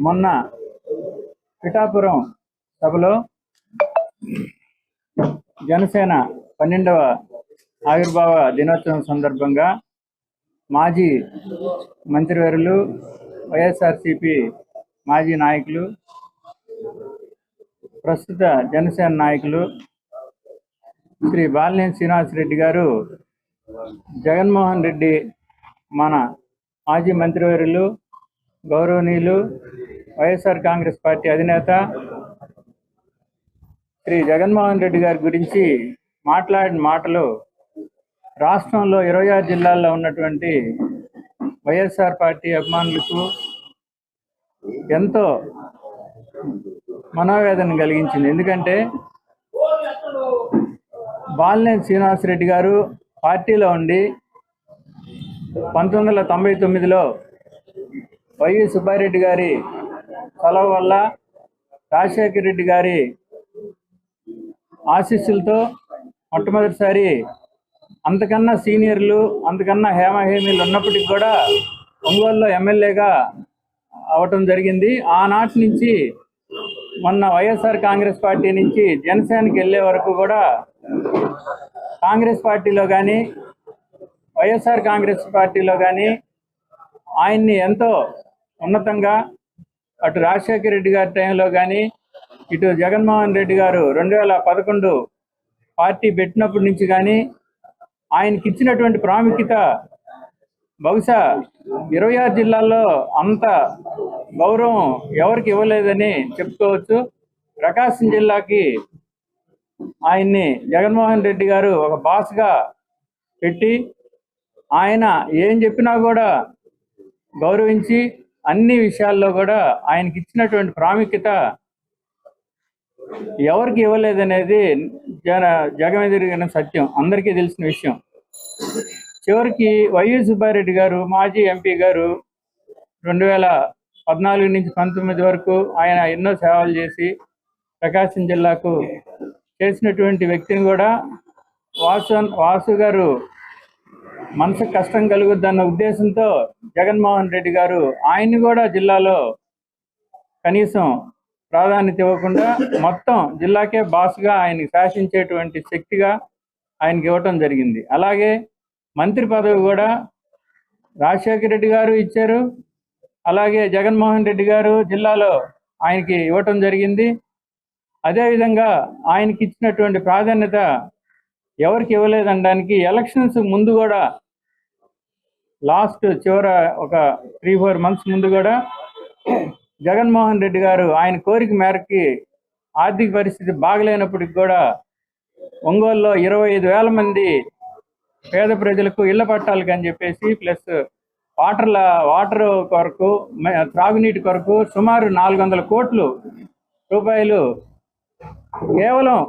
మొన్న పిఠాపురం సభలో జనసేన పన్నెండవ ఆవిర్భావ దినోత్సవం సందర్భంగా మాజీ మంత్రివర్యులు వైఎస్ఆర్సిపి మాజీ నాయకులు ప్రస్తుత జనసేన నాయకులు శ్రీ బాలినేని శ్రీనివాసరెడ్డి గారు జగన్మోహన్ రెడ్డి మన మాజీ మంత్రివర్యులు గౌరవనీయులు వైఎస్ఆర్ కాంగ్రెస్ పార్టీ అధినేత శ్రీ జగన్మోహన్ రెడ్డి గారి గురించి మాట్లాడిన మాటలు రాష్ట్రంలో ఇరవై ఆరు జిల్లాల్లో ఉన్నటువంటి వైఎస్ఆర్ పార్టీ అభిమానులకు ఎంతో మనోవేదన కలిగించింది. ఎందుకంటే బాలినేని శ్రీనివాసరెడ్డి గారు పార్టీలో ఉండి పంతొమ్మిది వందల తొంభై తొమ్మిదిలో వైవి సుబ్బారెడ్డి గారి కలవ వల్ల రాజశేఖర రెడ్డి గారి ఆశీస్సులతో మొట్టమొదటిసారి అంతకన్నా సీనియర్లు అంతకన్నా హేమహేమీలు ఉన్నప్పటికీ కూడా ఒంగోలులో ఎమ్మెల్యేగా అవటం జరిగింది. ఆనాటి నుంచి మొన్న వైఎస్ఆర్ కాంగ్రెస్ పార్టీ నుంచి జనసేనకి వెళ్ళే వరకు కూడా కాంగ్రెస్ పార్టీలో కానీ వైఎస్ఆర్ కాంగ్రెస్ పార్టీలో కానీ ఆయన్ని ఎంతో ఉన్నతంగా అటు రాజశేఖర రెడ్డి గారి టైంలో కానీ ఇటు జగన్మోహన్ రెడ్డి గారు రెండు వేల పదకొండు పార్టీ పెట్టినప్పటి నుంచి కానీ ఆయనకి ఇచ్చినటువంటి ప్రాముఖ్యత బహుశా ఇరవై ఆరు జిల్లాల్లో అంత గౌరవం ఎవరికి ఇవ్వలేదని చెప్పుకోవచ్చు. ప్రకాశం జిల్లాకి ఆయన్ని జగన్మోహన్ రెడ్డి గారు ఒక బాస్గా పెట్టి ఆయన ఏం చెప్పినా కూడా గౌరవించి అన్ని విషయాల్లో కూడా ఆయనకి ఇచ్చినటువంటి ప్రాముఖ్యత ఎవరికి ఇవ్వలేదనేది జన జగమెదిరిగిన సత్యం. అందరికీ తెలిసిన విషయం. చివరికి వైవి సుబ్బారెడ్డి గారు మాజీ ఎంపీ గారు రెండు వేల పద్నాలుగు నుంచి పంతొమ్మిది వరకు ఆయన ఎన్నో సేవలు చేసి ప్రకాశం జిల్లాకు చేసినటువంటి వ్యక్తిని కూడా వాసు వాసు గారు మనసు కష్టం కలుగుద్దన్న ఉద్దేశంతో జగన్మోహన్ రెడ్డి గారు ఆయన్ని కూడా జిల్లాలో కనీసం ప్రాధాన్యత ఇవ్వకుండా మొత్తం జిల్లాకే బాస్గా ఆయన శాసించేటువంటి శక్తిగా ఆయనకి ఇవ్వటం జరిగింది. అలాగే మంత్రి పదవి కూడా రాజశేఖర రెడ్డి గారు ఇచ్చారు. అలాగే జగన్మోహన్ రెడ్డి గారు జిల్లాలో ఆయనకి ఇవ్వటం జరిగింది. అదేవిధంగా ఆయనకి ఇచ్చినటువంటి ప్రాధాన్యత ఎవరికి ఇవ్వలేదనడానికి ఎలక్షన్స్ ముందు కూడా లాస్ట్ చివర ఒక త్రీ ఫోర్ మంత్స్ ముందు కూడా జగన్మోహన్ రెడ్డి గారు ఆయన కోరిక మేరకి ఆర్థిక పరిస్థితి బాగలేనప్పటికి కూడా ఒంగోలులో ఇరవై ఐదు వేల మంది పేద ప్రజలకు ఇళ్ళ పట్టాలకి అని చెప్పేసి ప్లస్ వాటర్ల వాటర్ కొరకు త్రాగునీటి కొరకు సుమారు నాలుగు వందల కోట్లు రూపాయలు కేవలం